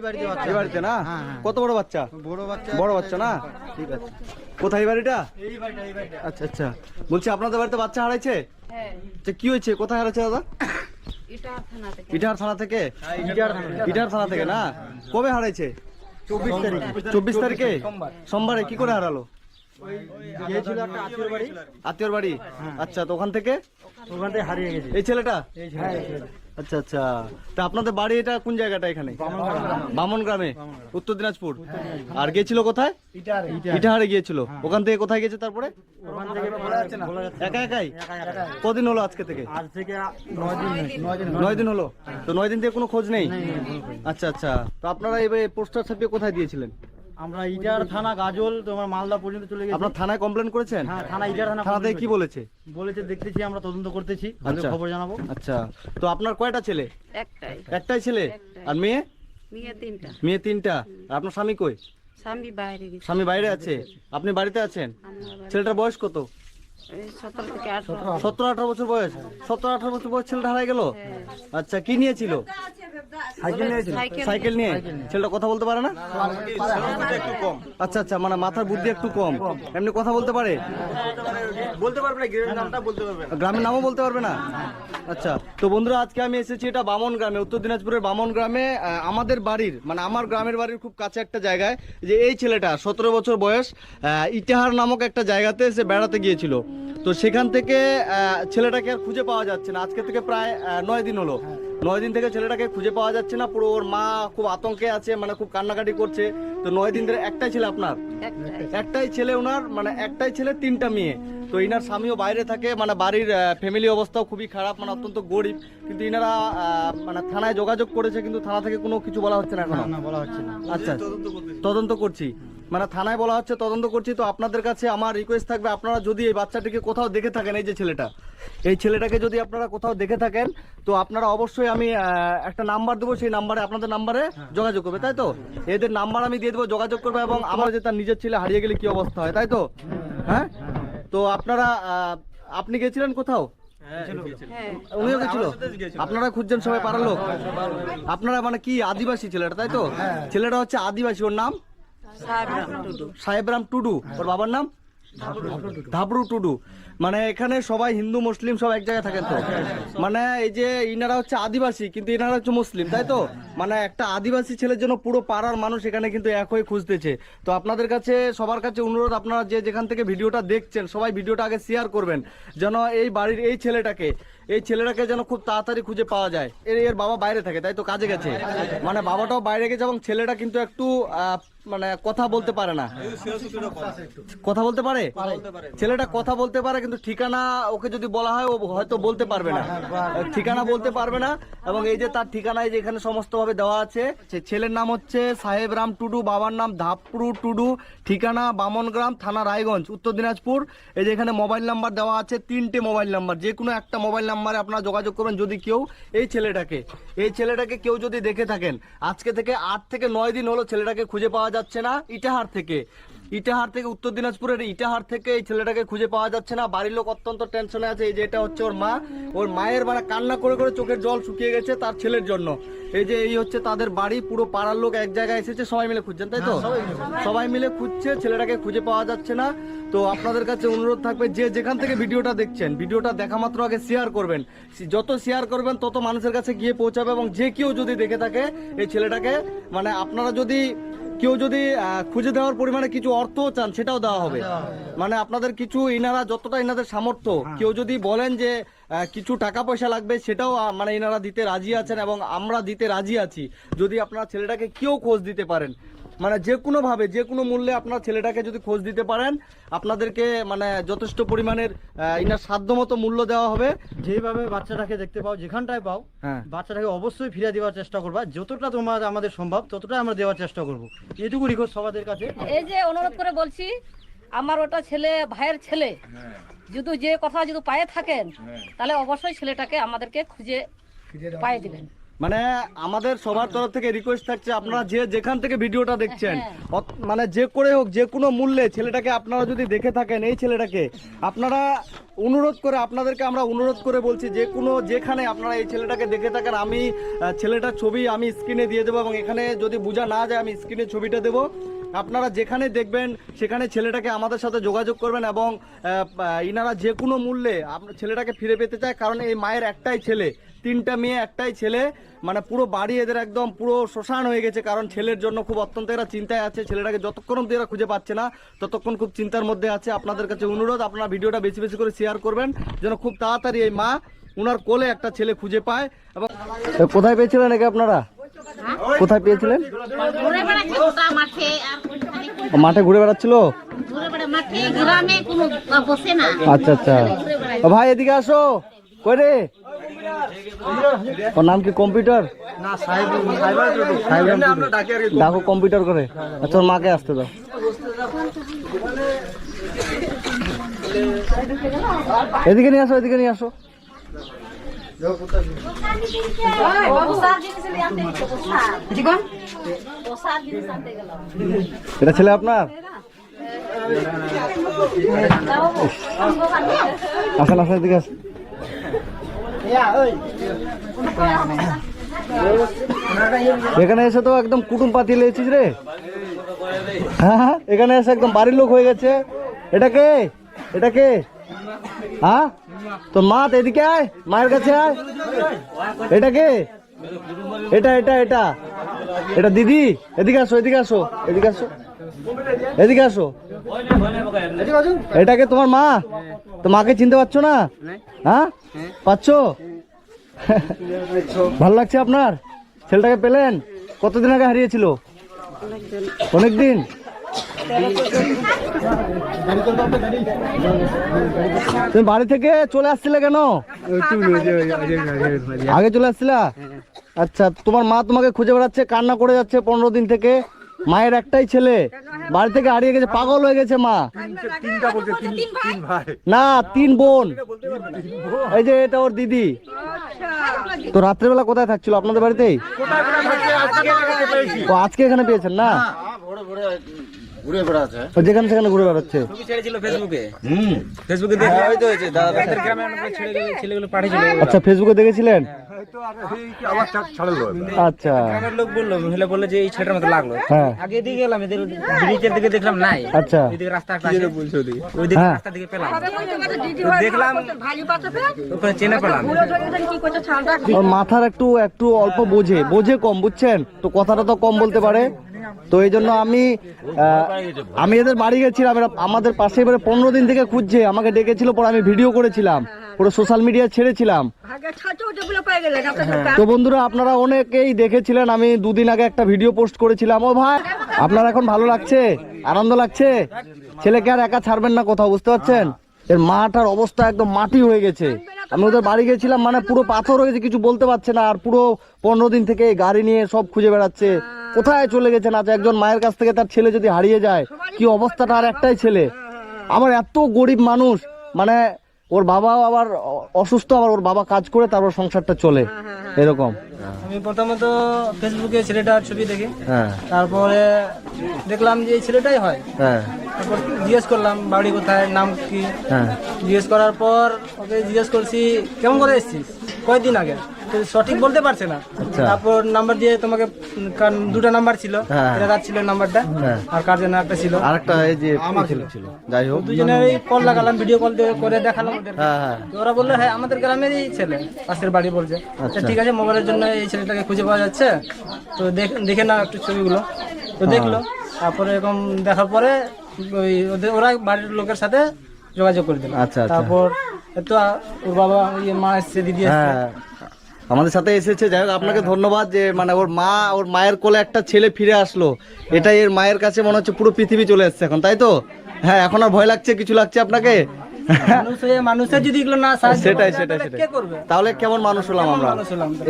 এই বাড়িতে বাচ্চা। এই বাড়িতে না হ্যাঁ, হ্যাঁ। কত বড় বাচ্চা? বড় বাচ্চা। বড় বাচ্চা না? ঠিক আছে। কোথায় বাড়িটা? এই বাড়িটা এই বাড়িটা। আচ্ছা আচ্ছা। বলছি আপনাদের বাড়িতে বাচ্চা হারাইছে? হ্যাঁ। কি হয়েছে? কোথায় হারাইছে দাদা? এটা থানা থেকে। ইটার থানা থেকে? ইটার থানা। থেকে। না? কবে হারাইছে? চব্বিশ তারিখ। চব্বিশ তারিখে? সোমবারে। কি করে হারালো? একটা আত্মীয় বাড়ি। আত্মীয়র বাড়ি? আচ্ছা তো ওখান থেকে? ওখান থেকে হারিয়ে গেছে। এই ছেলেটা। আচ্ছা আচ্ছা। তা আপনাদের বাড়ি এটা কোন জায়গাটা এখানে? বামন গ্রামে, উত্তর দিনাজপুর। আর গিয়েছিল কোথায়? ইটাহারে গিয়েছিল। ওখান থেকে কোথায় গেছে তারপরে। একা একাই? একা একা। কদিন হলো আজকে থেকে? নয় দিন হলো। তো নয় দিন থেকে কোনো খোঁজ নেই? আচ্ছা আচ্ছা। তো আপনারা এবার পোস্টার ছাপিয়ে কোথায় দিয়েছিলেন? আমরা ইটার থানা গাজল তোমার মালদা পর্যন্ত চলে গেছি। আপনার থানায় কমপ্লেন করেছেন? হ্যাঁ থানা ইটার থানা থানা থেকে কি বলেছে? বলেছে দেখতেছি আমরা তদন্ত করতেছি। আচ্ছা। খবর জানাব। আচ্ছা। তো আপনার কয়টা ছেলে? একটাই। একটাই ছেলে? আর মেয়ে? মেয়ে তিনটা। মেয়ে তিনটা। আর আপনার স্বামী কই? স্বামী বাইরে গেছে। স্বামী বাইরে আছে? আপনি বাড়িতে আছেন? ছেলেটার বয়স কত? সতেরো আঠারো। সতেরো আঠারো বছর বয়স। সতেরো আঠারো বছর বয়স ছেলেটা হারাই গেল? আচ্ছা কি নিয়েছিল? সাইকেল নিয়ে ছেলেটা কথা বলতে পারে না? আচ্ছা আচ্ছা মানে মাথার বুদ্ধি একটু কম। এমনি কথা বলতে পারে? বলতে পারবে না গ্রামের নামটা বলতে পারবে না। গ্রামের নামও বলতে পারবে না? আচ্ছা তো বন্ধুরা আজকে আমি এসেছি এটা বামন গ্রামে উত্তর দিনাজপুরের বামন গ্রামে। আমাদের বাড়ির মানে আমার গ্রামের বাড়ির খুব কাছে একটা জায়গায় যে এই ছেলেটা সতেরো বছর বয়স ইতিহার নামক একটা জায়গাতে সে বেড়াতে গিয়েছিল। তো সেখান থেকে ছেলেটাকে আর খুঁজে পাওয়া যাচ্ছে না। আজকে থেকে প্রায় নয় দিন হলো। নয় দিন থেকে ছেলেটাকে খুঁজে পাওয়া যাচ্ছে না। পুরো ওর মা খুব আতঙ্কে আছে মানে খুব কান্নাকাটি করছে। তো নয় দিন ধরে একটাই ছেলে আপনার? একটাই। একটাই ছেলে ওনার মানে একটাই ছেলে তিনটা মেয়ে। তো ইনার স্বামীও বাইরে থাকে মানে বাড়ির ফ্যামিলি অবস্থাও খুবই খারাপ মানে অত্যন্ত গরিব। কিন্তু ইনারা মানে থানায় যোগাযোগ করেছে কিন্তু থানা থেকে কোনো কিছু বলা হচ্ছে না এখন। না না বলা হচ্ছে না। আচ্ছা তদন্ত করছি। মানে থানায় বলা হচ্ছে তদন্ত করছি। তো আপনাদের কাছে আমার রিকোয়েস্ট থাকবে আপনারা যদি এই বাচ্চাটিকে কোথাও দেখে থাকেন এই যে ছেলেটা। এই ছেলেটাকে যদি আপনারা কোথাও দেখে থাকেন তো আপনারা অবশ্যই আমি একটা নাম্বার দেবো সেই নাম্বারে আপনাদের নাম্বারে যোগাযোগ করবে তাই তো? এদের নাম্বার আমি দিয়ে দেবো যোগাযোগ করবে এবং আমার যে তার নিজের ছেলে হারিয়ে গেলে কি অবস্থা হয় তাই তো? হ্যাঁ? তো আপনারা আপনি গেছিলেন কোথাও? উনিও গেছিল? আপনারা খুঁজছেন সবাই পাড়ার লোক? আপনারা মানে কি আদিবাসী ছেলেটা তাই তো? ছেলেটা হচ্ছে আদিবাসী ওর নাম? সাহেবরাম টুডু। সাহেবরাম টুডু। ওর বাবার নাম? ধাবড়ু টুডু। মানে এখানে সবাই হিন্দু, মুসলিম সব এক জায়গায় থাকেন তো। মানে এই যে ইনারা হচ্ছে আদিবাসী, কিন্তু ইনারা হচ্ছে মুসলিম, তাই তো? মানে একটা আদিবাসী ছেলের জন্য পুরো পাড়ার মানুষ এখানে কিন্তু এক হয়ে খুঁজতেছে। তো আপনাদের কাছে, সবার কাছে অনুরোধ, আপনারা যে যেখান থেকে ভিডিওটা দেখছেন, সবাই ভিডিওটা আগে শেয়ার করবেন, যেন এই বাড়ির এই ছেলেটাকে এই ছেলেটাকে যেন খুব তাড়াতাড়ি খুঁজে পাওয়া যায়। এর এর বাবা বাইরে থাকে, তাই তো কাজে গেছে। মানে বাবাটাও বাইরে গেছে এবং ছেলেটা কিন্তু একটু মানে কথা বলতে পারে না। কথা বলতে পারে? ছেলেটা কথা বলতে পারে, কিন্তু ঠিকানা ওকে যদি বলা হয়, ও হয়তো বলতে পারবে না। ঠিকানা বলতে পারবে না, এবং এই যে তার ঠিকানা এই যে এখানে সমস্ত ভাবে দেওয়া আছে ছেলের নাম হচ্ছে সাহেব রাম টুডু, বাবার নাম ধাপরু টুডু, ঠিকানা বামনগ্রাম, থানা রায়গঞ্জ, উত্তর দিনাজপুর। এই যে এখানে মোবাইল নাম্বার দেওয়া আছে, তিনটে মোবাইল নাম্বার, যে কোনো একটা মোবাইল নাম্বারে আপনারা যোগাযোগ করবেন যদি কেউ এই ছেলেটাকে এই ছেলেটাকে কেউ যদি দেখে থাকেন, আজকে থেকে আট থেকে নয় দিন হলো ছেলেটাকে খুঁজে পাওয়া যাচ্ছে না, ইটাহার থেকে। ইটাহার থেকে উত্তর দিনাজপুরের ইটাহার থেকে এই ছেলেটাকে খুঁজে পাওয়া যাচ্ছে না। বাড়ির লোক অত্যন্ত টেনশনে আছে। এই যে এটা হচ্ছে ওর মা। ওর মায়ের মানে কান্না করে করে চোখের জল শুকিয়ে গেছে তার ছেলের জন্য। এই যে এই হচ্ছে তাদের বাড়ি। পুরো পাড়ার লোক এক জায়গায় এসেছে। সবাই মিলে খুঁজছেন তাই তো? সবাই মিলে খুঁজছে। ছেলেটাকে খুঁজে পাওয়া যাচ্ছে না। তো আপনাদের কাছে অনুরোধ থাকবে যে যেখান থেকে ভিডিওটা দেখছেন ভিডিওটা দেখা মাত্র আগে শেয়ার করবেন। যত শেয়ার করবেন তত মানুষের কাছে গিয়ে পৌঁছাবে এবং যে কেউ যদি দেখে থাকে এই ছেলেটাকে মানে আপনারা যদি কেউ যদি খুঁজে দেওয়ার পরিমাণে কিছু অর্থ চান সেটাও দেওয়া হবে। মানে আপনাদের কিছু ইনারা যতটা ইনাদের সামর্থ্য কেউ যদি বলেন যে আহ, কিছু টাকা পয়সা লাগবে সেটাও মানে ইনারা দিতে রাজি আছেন এবং আমরা দিতে রাজি আছি। যদি আপনারা ছেলেটাকে কেউ খোঁজ দিতে পারেন মানে যে কোনো ভাবে যে কোনো মূল্যে আপনার ছেলেটাকে যদি খোঁজ দিতে পারেন আপনাদেরকে মানে যথেষ্ট পরিমাণের ইনার সাধ্যমতো মূল্য দেওয়া হবে। যেভাবে বাচ্চাটাকে দেখতে পাও যেখানটায় পাও হ্যাঁ। বাচ্চাটাকে অবশ্যই ফিরে দেওয়ার চেষ্টা করবা। যতটা তোমার আমাদের সম্ভব ততটাই আমরা দেওয়ার চেষ্টা করব। এটুকু রিকোয়েস্ট সবাদের কাছে। এই যে অনুরোধ করে বলছি আমার ওটা ছেলে ভাইয়ের ছেলে যদি যে কথা যদি পায়ে থাকেন তাহলে অবশ্যই ছেলেটাকে আমাদেরকে খুঁজে পায়ে দিবেন। মানে আমাদের সবার তরফ থেকে রিকোয়েস্ট থাকছে আপনারা যে যেখান থেকে ভিডিওটা দেখছেন অত- মানে যে করে হোক যে কোনো মূল্যে ছেলেটাকে আপনারা যদি দেখে থাকেন এই ছেলেটাকে আপনারা অনুরোধ করে আপনাদেরকে আমরা অনুরোধ করে বলছি যে কোনো যেখানে আপনারা এই ছেলেটাকে দেখে থাকেন আমি ছেলেটার ছবি আমি স্ক্রিনে দিয়ে দেবো এবং এখানে যদি বোঝা না যায় আমি স্ক্রিনে ছবিটা দেবো। আপনারা যেখানে দেখবেন সেখানে ছেলেটাকে আমাদের সাথে যোগাযোগ করবেন এবং ইনারা যে কোনো মূল্যে আপনার ছেলেটাকে ফিরে পেতে চায় কারণ এই মায়ের একটাই ছেলে। তিনটা মেয়ে একটাই ছেলে। মানে পুরো বাড়ি এদের একদম পুরো শ্মশান হয়ে গেছে কারণ ছেলের জন্য খুব অত্যন্ত এরা চিন্তায় আছে। ছেলেটাকে যতক্ষণ অব্দি এরা খুঁজে পাচ্ছে না ততক্ষণ খুব চিন্তার মধ্যে আছে। আপনাদের কাছে অনুরোধ আপনারা ভিডিওটা বেশি বেশি করে শেয়ার করবেন যেন খুব তাড়াতাড়ি এই মা ওনার কোলে একটা ছেলে খুঁজে পায়। এবং কোথায় পেয়েছিলেন নাকি আপনারা? কোথায় পেয়েছিলেন? মাঠে? ঘুরে বেড়াচ্ছিল? আচ্ছা আচ্ছা। ও ভাই এদিকে আসো। কই রে? ওর নাম কি কম্পিউটার? না ডাকো কম্পিউটার করে। আচ্ছা ওর মাকে আসতে দাও। এদিকে নিয়ে আসো এদিকে নিয়ে আসো। এটা ছেলে আপনার? আসেন আসেন এদিকে আসেন। এখানে এসে তো একদম কুটুম পাতি লেছিস রে। হ্যাঁ হ্যাঁ, এখানে এসে একদম বাড়ির লোক হয়ে গেছে। এটা কে? এটা কে? হ্যাঁ? তোর মা এদিকে আয় মায়ের কাছে আয়। এটা কে? এটা এটা এটা। এটা দিদি এদিকে আসো এদিকে আসো এদিকে আসো। এদিকে আসো। এটাকে তোমার মা? তো মাকে চিনতে পারছ না? হ্যাঁ? পাচ্ছো? ভালো লাগছে আপনার? ছেলেটাকে পেলেন? কতদিন আগে হারিয়েছিল? অনেকদিন? তুমি বাড়ি থেকে চলে আসছিলে কেন? আগে চলে আসছিলা? আচ্ছা তোমার মা তোমাকে খুঁজে বেড়াচ্ছে, কান্না করে যাচ্ছে পনেরো দিন থেকে। মায়ের একটাই ছেলে। বাড়ি থেকে হারিয়ে গেছে পাগল হয়ে গেছে মা। না তিন বোন। এই যে এটা ওর দিদি। তো রাত্রেবেলা কোথায় থাকছিল? আপনাদের বাড়িতে আজকে এখানে পেয়েছেন না? ঘুরে বেড়াচ্ছে। যেখানে সেখানে ঘুরে বেড়াচ্ছে? ছেড়েছিল ফেসবুকে। ফেসবুকে দেখে হয়তো হয়েছে দাদা গ্রামে অনেক ছেলেগুলো ছেলেগুলো পাঠিয়েছিল। আচ্ছা ফেসবুকে দেখেছিলেন? আচ্ছা। গ্রামের লোক বলল মহিলা বলল যে এই ছেলেটার মতো লাগল। হ্যাঁ। আগে দিকে গেলাম এদের ব্রিজের দিকে দেখলাম নাই। আচ্ছা। ওইদিকে রাস্তা একটা আছে ওই দিকে হ্যাঁ। রাস্তা দিকে পেলাম। দেখলাম ওখানে চেনে পেলাম। মাথার একটু একটু অল্প বোঝে। বোঝে কম বুঝছেন? তো কথাটা তো কম বলতে পারে। তো এই জন্য আমি আমি এদের বাড়ি গেছিলাম আমাদের পাশে এবারে পনেরো দিন থেকে খুঁজছে, আমাকে ডেকেছিল, পরে আমি ভিডিও করেছিলাম, পুরো সোশ্যাল মিডিয়ায় ছেড়েছিলাম। তো বন্ধুরা, আপনারা অনেকেই দেখেছিলেন, আমি দুদিন আগে একটা ভিডিও পোস্ট করেছিলাম। ও ভাই, আপনার এখন ভালো লাগছে? আনন্দ লাগছে? ছেলেকে আর একা ছাড়বেন না কোথাও, বুঝতে পারছেন? এর মাটার অবস্থা একদম মাটি হয়ে গেছে। আমি ওদের বাড়ি গেছিলাম মানে পুরো পাথর হয়েছে কিছু বলতে পারছে না, আর পুরো পনেরো দিন থেকে গাড়ি নিয়ে সব খুঁজে বেড়াচ্ছে। কোথায় চলে গেছে না একজন মায়ের কাছ থেকে তার ছেলে যদি হারিয়ে যায়, কি অবস্থাটা আর একটাই ছেলে? আমার এত গরিব মানুষ মানে ওর বাবাও আবার অসুস্থ, আবার ওর বাবা কাজ করে তারপর সংসারটা চলে, এরকম। আমি প্রথমত ফেসবুকে ছেলেটার ছবি দেখি। হ্যাঁ। তারপরে দেখলাম যে এই ছেলেটাই হয়। হ্যাঁ। তারপর জিজ্ঞেস করলাম বাড়ি কোথায় নাম কি? হ্যাঁ। জিজ্ঞেস করার পর ওকে জিজ্ঞেস করছি কেমন করে এসছিস? কয়েকদিন আগে? সঠিক বলতে পারছে না। আচ্ছা। তারপর নাম্বার দিয়ে তোমাকে কার- নাম্বার ছিল। হ্যাঁ। এটা ছিল নাম্বারটা হ্যাঁ। আর কার জন্য একটা ছিল। আরেকটা এই যে আমার ছিল। ছিল। যাই হোক। দুজনের এই কল লাগালাম ভিডিও কল করে দেখালাম ওদের হ্যাঁ হ্যাঁ। তো ওরা বলল হ্যাঁ আমাদের গ্রামেরই ছেলে পাশের বাড়ি বলছে। আচ্ছা। ঠিক আছে মোবাইলের জন্য এই ছেলেটাকে খুঁজে পাওয়া যাচ্ছে। তো দেখ- দেখে না একটু ছবিগুলো। তো দেখল তারপরে এরকম দেখার পরে ওই ওদের ওরা বাড়ির লোকের সাথে যোগাযোগ করে দিল। আচ্ছা, আচ্ছা। তারপর তো ওর বাবা ইয়ে মা এসছে দিদি এসছে। হ্যাঁ। আমাদের সাথে এসেছে যাই হোক আপনাকে ধন্যবাদ যে মানে ওর মা ওর মায়ের কোলে একটা ছেলে ফিরে আসলো। এটাই এর মায়ের কাছে মনে হচ্ছে পুরো পৃথিবী চলে এসছে এখন তাই তো? হ্যাঁ এখন আর ভয় লাগছে কিছু লাগছে আপনাকে? মানুষ মানুষের যদি এগুলো না সেটাই সেটাই সেটাই। তাহলে কেমন মানুষ হলাম আমরা?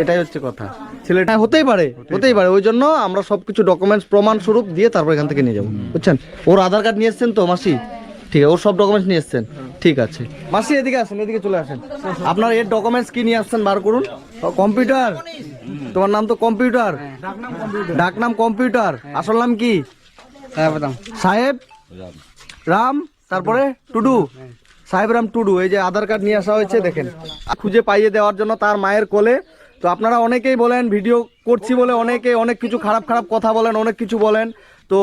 এটাই হচ্ছে কথা। ছেলেটা হতেই পারে হতেই পারে। ওই জন্য আমরা সবকিছু ডকুমেন্টস প্রমাণ স্বরূপ দিয়ে তারপর এখান থেকে নিয়ে যাব। বুঝছেন? ওর আধার কার্ড নিয়ে এসছেন তো মাসি? ঠিক আছে ওর সব ডকুমেন্টস নিয়ে এসছেন। ঠিক আছে। মাসি এদিকে আসেন এদিকে চলে আসেন। আপনার এর ডকুমেন্টস কি নিয়ে আসছেন বার করুন। কম্পিউটার? তোমার নাম তো কম্পিউটার? ডাক নাম কম্পিউটার। আসল নাম কি? সাহেব? রাম? তারপরে টুডু? সাহেব রাম টুডু এই যে আধার কার্ড নিয়ে আসা হয়েছে দেখেন। খুঁজে পাইয়ে দেওয়ার জন্য তার মায়ের কোলে। তো আপনারা অনেকেই বলেন ভিডিও করছি বলে অনেকে অনেক কিছু খারাপ খারাপ কথা বলেন অনেক কিছু বলেন। তো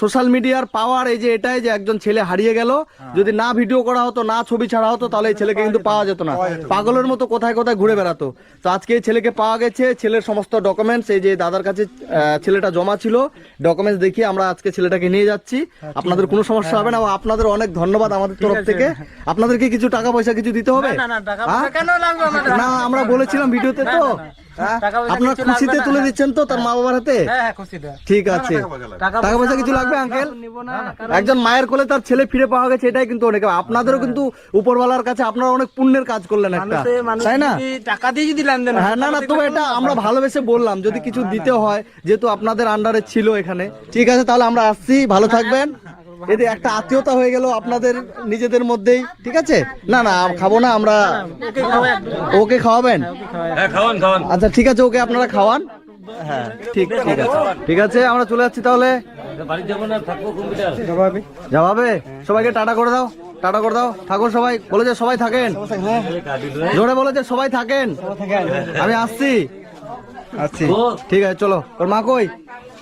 সোশ্যাল মিডিয়ার পাওয়ার এই যে এটাই যে একজন ছেলে হারিয়ে গেল যদি না ভিডিও করা হতো না ছবি ছাড়া হতো তাহলে এই ছেলেকে কিন্তু পাওয়া যেত না। পাগলের মতো কোথায় কোথায় ঘুরে বেড়াতো। তো আজকে এই ছেলেকে পাওয়া গেছে ছেলের সমস্ত ডকুমেন্টস এই যে দাদার কাছে ছেলেটা জমা ছিল ডকুমেন্টস দেখিয়ে আমরা আজকে ছেলেটাকে নিয়ে যাচ্ছি। আপনাদের কোনো সমস্যা হবে না আপনাদের অনেক ধন্যবাদ আমাদের তরফ থেকে। আপনাদেরকে কিছু টাকা পয়সা কিছু দিতে হবে? না হ্যাঁ? আমরা বলেছিলাম ভিডিওতে তো। হ্যাঁ? আপনার কিছু খুশিতে তুলে দিচ্ছেন তো তার মা বাবার হাতে? হ্যাঁ হ্যাঁ ঠিক আছে। টাকা পয়সা কিছু লাগবে আঙ্কেল? একজন মায়ের কোলে তার ছেলে ফিরে পাওয়া গেছে এটাই কিন্তু অনেক। আপনাদেরও কিন্তু উপরওয়ালার কাছে আপনারা অনেক পুণ্যের কাজ করলেন একটা। তাই না? টাকা দিয়ে যদি লেনদেন হ্যাঁ না না তবে এটা আমরা ভালোবেসে বললাম যদি কিছু দিতে হয় যেহেতু আপনাদের আন্ডারে ছিল এখানে। ঠিক আছে তাহলে আমরা আসছি ভালো থাকবেন। এতে একটা আত্মীয়তা হয়ে গেল আপনাদের নিজেদের মধ্যেই ঠিক আছে? না না খাব না আমরা ওকে খাওয়া ওকে খাওয়াবেন আচ্ছা ঠিক আছে ওকে আপনারা খাওয়ান। হ্যাঁ ঠিক ঠিক আছে। ঠিক আছে আমরা চলে যাচ্ছি তাহলে। যাবে সবাইকে টাটা করে দাও টাটা করে দাও। থাকুন সবাই বলে যে সবাই থাকেন। জোরে বলে যে সবাই থাকেন। আমি আসছি। আসছি। ঠিক আছে চলো। ওর মা কই?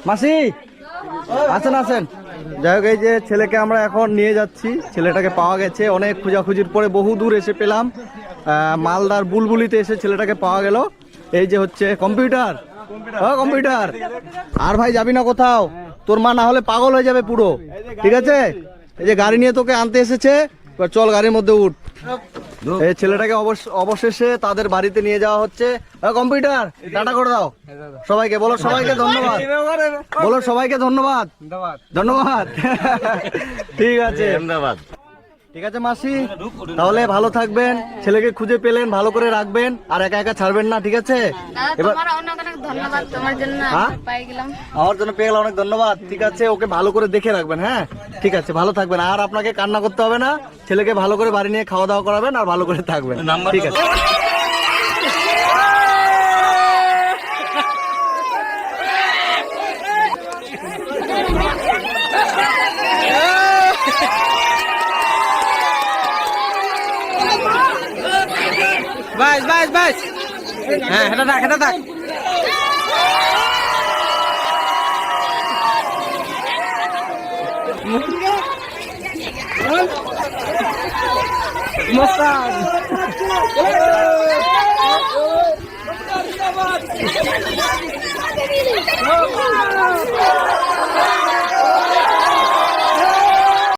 মাসি? আসেন আসেন। যাই হোক, এই যে ছেলেকে আমরা এখন নিয়ে যাচ্ছি। ছেলেটাকে পাওয়া গেছে। অনেক খোঁজাখুঁজির পরে বহু দূর এসে পেলাম। মালদার বুলবুলিতে এসে ছেলেটাকে পাওয়া গেল। এই যে হচ্ছে কম্পিউটার। কম্পিউটার। আর ভাই যাবি না কোথাও? তোর মা না হলে পাগল হয়ে যাবে পুরো। ঠিক আছে? এই যে গাড়ি নিয়ে তোকে আনতে এসেছে। চল গাড়ির মধ্যে উঠ। এই ছেলেটাকে অবশ- অবশেষে তাদের বাড়িতে নিয়ে যাওয়া হচ্ছে কম্পিউটার টাটা করে দাও সবাইকে বলো সবাইকে ধন্যবাদ বলো সবাইকে ধন্যবাদ ধন্যবাদ ঠিক আছে ধন্যবাদ ঠিক আছে মাসি তাহলে ভালো থাকবেন ছেলেকে খুঁজে পেলেন ভালো করে রাখবেন আর একা একা ছাড়বেন না ঠিক আছে এবার হ্যাঁ? গেলাম আমার জন্য পেয়ে গেলে অনেক ধন্যবাদ ঠিক আছে ওকে ভালো করে দেখে রাখবেন হ্যাঁ ঠিক আছে ভালো থাকবেন। আর আপনাকে কান্না করতে হবে না। ছেলেকে ভালো করে বাড়ি নিয়ে খাওয়া দাওয়া করাবেন আর ভালো করে থাকবেন। ঠিক আছে। বাস বাস বাস হ্যাঁ এটা থাক এটা থাক। Moçada! Moçada!